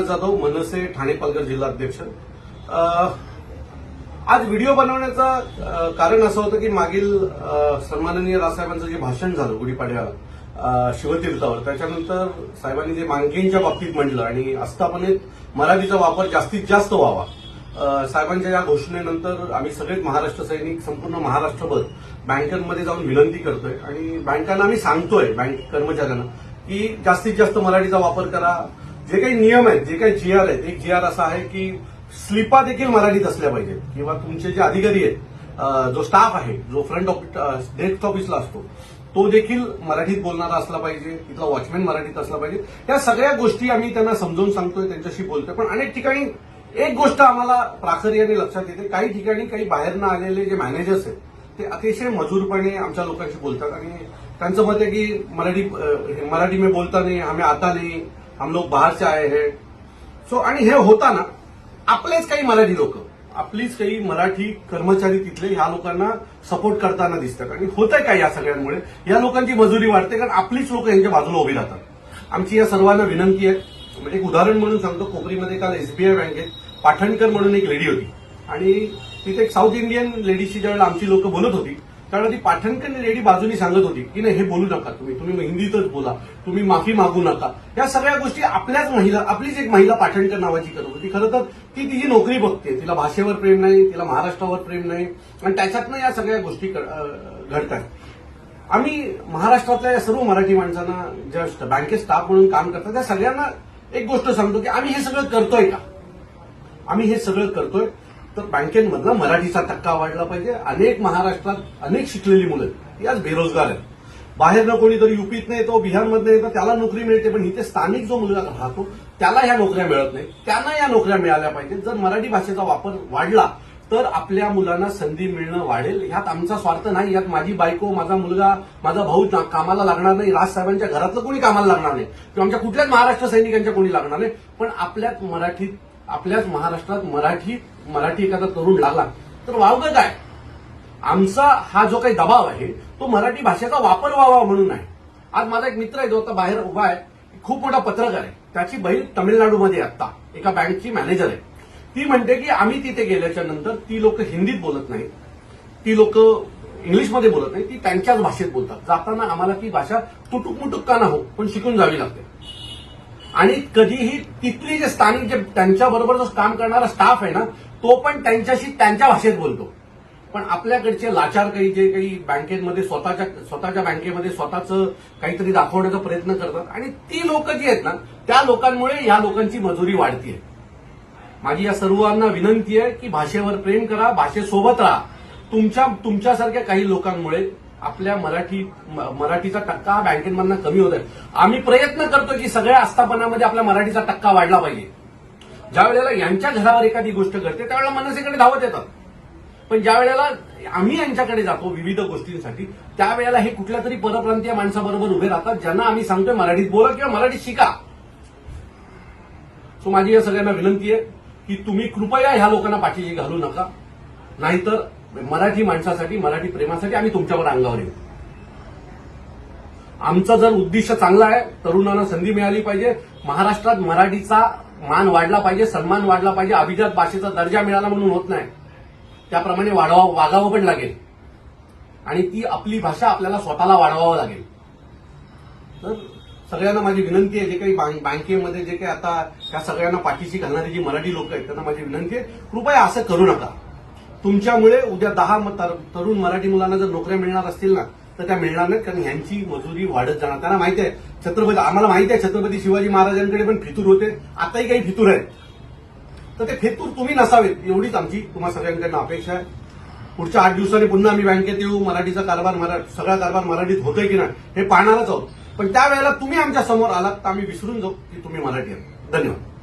जाधव मनसे ठाणे पालघर जिल्हा अध्यक्ष. आज व्हिडिओ बनवण्याचं कारण असं होतं की मागील सन्माननीय रासाहेबांचं जे भाषण झालं गुढीपाडव्याला शिवतीर्थावर त्याच्यानंतर साहेबांनी जे मानकेंच्या बाबतीत म्हटलं आणि आस्थापनेत मराठीचा वापर जास्तीत जास्त व्हावा. साहेबांच्या या घोषणेनंतर आम्ही सगळेच महाराष्ट्र सैनिक संपूर्ण महाराष्ट्रभर बँकांमध्ये जाऊन विनंती करतोय आणि बँकांना आम्ही सांगतोय बँक कर्मचाऱ्यांना की जास्तीत जास्त मराठीचा वापर करा. जे काही नियम आहेत जे काही जी आर आहेत एक जी आर असा आहे की स्लिपा देखील मराठीत असल्या पाहिजेत. किंवा तुमचे जे अधिकारी आहेत जो स्टाफ आहे जो फ्रंट ऑफिस डेस्क ऑफिसला असतो तो देखील मराठीत बोलणारा असला पाहिजे तिथला वॉचमॅन मराठीत असला पाहिजे. या सगळ्या गोष्टी आम्ही त्यांना समजून सांगतोय त्यांच्याशी बोलतोय. पण अनेक ठिकाणी एक गोष्ट आम्हाला प्राखर्याने लक्षात येते. काही ठिकाणी काही बाहेरनं आलेले जे मॅनेजर्स आहेत ते अतिशय मजूरपणे आमच्या लोकांशी बोलतात. आणि त्यांचं मत आहे की मराठी मराठी मी बोलता नाही आम्ही आता नाही. हम लोग बाहर से आए हैं। सो आणि हे होताना आपलेच काही मराठी लोक आपलीच काही मराठी कर्मचारी तिथले ह्या लोकांना सपोर्ट करताना दिसतात. आणि होतंय काय या सगळ्यांमुळे? या लोकांची मजुरी वाढते कारण आपलीच लोक यांच्या बाजूला उभी राहतात. आमची या सर्वांना विनंती आहे. एक उदाहरण म्हणून सांगतो. कोपरीमध्ये काल एसबीआय बँकेत पाठणकर म्हणून एक लेडी होती. आणि तिथे एक साऊथ इंडियन लेडीशी ज्यावेळेला आमची लोक बोलत होती कारण ती पाठणकर लेडी बाजूनी सांगत होती की नाही हे बोलू नका तुम्ही तुम्ही हिंदीतच बोला तुम्ही माफी मागू नका. या सगळ्या गोष्टी आपल्याच महिला आपलीच एक महिला पाठणकर नावाची करत होती. खरं तर ती तिची नोकरी बघते तिला भाषेवर प्रेम नाही तिला महाराष्ट्रावर प्रेम नाही आणि त्याच्यातनं या सगळ्या गोष्टी घडत आहेत आम्ही महाराष्ट्रातल्या या सर्व मराठी माणसांना ज्या बँकेत स्टाफ म्हणून काम करतात त्या सगळ्यांना एक गोष्ट सांगतो की आम्ही हे सगळं करतोय का? आम्ही हे सगळं करतोय तर बँकेमधला मराठीचा टक्का वाढला पाहिजे. अनेक महाराष्ट्रात अनेक शिकलेली मुलं आहेत. ती आज बेरोजगार आहेत. बाहेरनं कोणीतरी नाही येतो बिहारमधनं येतो त्याला नोकरी मिळते पण इथे स्थानिक जो मुलगा राहतो त्याला ह्या नोकऱ्या मिळत नाही. त्यांना या नोकऱ्या मिळाल्या पाहिजेत. जर मराठी भाषेचा वापर वाढला तर आपल्या मुलांना संधी मिळणं वाढेल. ह्यात आमचा स्वार्थ नाही. यात माझी बायको माझा मुलगा माझा भाऊ कामाला लागणार नाही. राजसाहेबांच्या घरातलं कोणी कामाला लागणार नाही. किंवा आमच्या कुठल्याच महाराष्ट्र सैनिकांच्या कोणी लागणार नाही. पण आपल्यात मराठीत आपल्याच महाराष्ट्रात मराठी मराठी एखादा तरुण लागला तर वावगं काय? आमचा हा जो काही दबाव आहे तो मराठी भाषेचा वापर व्हावा म्हणून आहे. आज माझा एक मित्र आहे जो आता बाहेर उभा आहे खूप मोठा पत्रकार आहे. त्याची बहीण तामिळनाडूमध्ये आता एका बँकची मॅनेजर आहे. ती म्हणते की आम्ही तिथे गेल्याच्यानंतर ती लोक हिंदीत बोलत नाहीत. ती लोक इंग्लिशमध्ये बोलत नाही ती त्यांच्याच भाषेत बोलतात. जाताना आम्हाला ती भाषा तुटुक मुटुक का ना हो पण शिकून जावी लागते. आणि कधीही तिथली जे स्थानिक जे त्यांच्याबरोबर जो काम करणारा स्टाफ आहे ना तो पण त्यांच्याशी त्यांच्या भाषेत बोलतो. पण आपल्याकडचे लाचार काही जे काही बँकेमध्ये स्वतःच्या स्वतःच्या बँकेमध्ये स्वतःचं काहीतरी दाखवण्याचा प्रयत्न करतात. आणि ती लोक जी आहेत ना त्या लोकांमुळे या लोकांची मजुरी वाढतीये. माझी या सर्वांना विनंती आहे की भाषेवर प्रेम करा भाषेसोबत राहा. तुमच्या तुमच्यासारख्या काही लोकांमुळे आपल्या मराठी मराठीचा टक्का बँकेमधनं कमी होत आहे आम्ही प्रयत्न करतो की सगळ्या आस्थापनामध्ये आपल्या मराठीचा टक्का वाढला पाहिजे. ज्या वेळेला यांच्या घरावर एखादी गोष्ट घडते त्यावेळेला मनसेकडे धावत येतात. पण ज्या वेळेला आम्ही यांच्याकडे जातो विविध गोष्टींसाठी त्यावेळेला हे कुठल्या तरी परप्रांतीय माणसाबरोबर उभे राहतात ज्यांना आम्ही सांगतोय मराठीत बोला किंवा मराठीत शिका. सो माझी या सगळ्यांना विनंती आहे की तुम्ही कृपया ह्या लोकांना पाठीशी घालू नका. नाहीतर मराठी माणसासाठी मराठी प्रेमासाठी आम्ही तुमच्यावर अंगावर येऊ. आमचा जर उद्दिष्ट चांगला आहे तरुणांना संधी मिळाली पाहिजे महाराष्ट्रात मराठीचा मान वाढला पाहिजे सन्मान वाढला पाहिजे अभिजात भाषेचा दर्जा मिळाला म्हणून होत नाही. त्याप्रमाणे वाढवा वागावं पण लागेल. आणि ती आपली भाषा आपल्याला स्वतःला वाढवावं लागेल. तर सगळ्यांना माझी विनंती आहे जे काही बँकेमध्ये जे काही आता त्या सगळ्यांना पाठीशी घालणारी जी मराठी लोक आहेत त्यांना माझी विनंती आहे कृपया असं करू नका. तुमच्यामुळे उद्या दहा तरुण मराठी मुलांना जर नोकऱ्या मिळणार असतील ना तर त्या मिळणार नाहीत कारण यांची मजुरी वाढत जाणार. त्यांना माहिती आहे छत्रपती आम्हाला माहिती आहे छत्रपती शिवाजी महाराजांकडे पण फितूर होते. आताही काही फितूर आहेत. तर ते फितूर तुम्ही नसावेत एवढीच आमची तुम्हा सगळ्यांकडनं अपेक्षा आहे. पुढच्या आठ दिवसांनी पुन्हा आम्ही बँकेत येऊ मराठीचा कारभार मराठी सगळा कारभार मराठीत होतोय की नाही हे पाहणारच आहोत. पण त्यावेळेला तुम्ही आमच्यासमोर आलात तर आम्ही विसरून जाऊ की तुम्ही मराठी आहात. धन्यवाद.